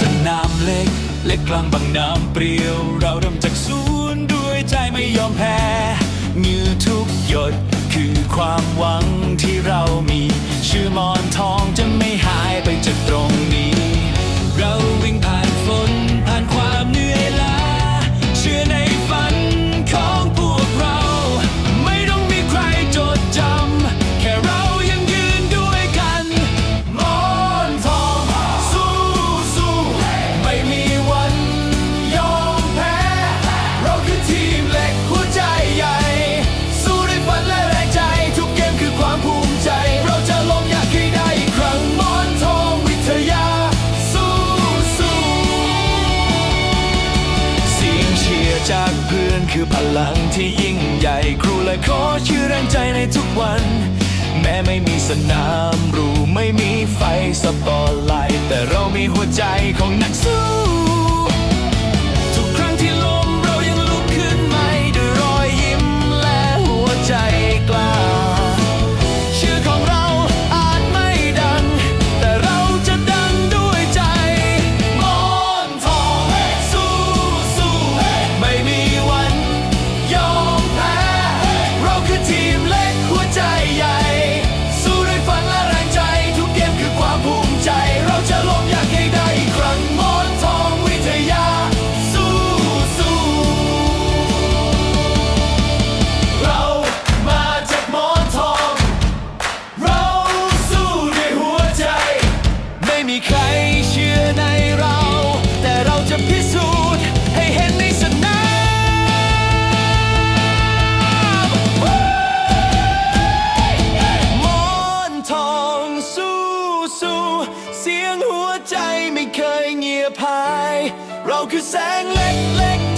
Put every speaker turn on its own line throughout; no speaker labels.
สนามเล็ก เล็กกลางบางน้ำเปรียว เราเริ่มจากศูนย์ด้วยใจไม่ยอมแพ้ พลังที่ยิ่งใหญ่ครูและโค้ชคือแรงใจในทุกวัน แม้ไม่มีสนามรูไม่มีไฟสปอตไลท์แต่เรามีหัวใจของนักสู้ สียงหัวใจไม่เคยเงียบหาย เราคือแสงเล็กๆ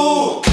Paulo!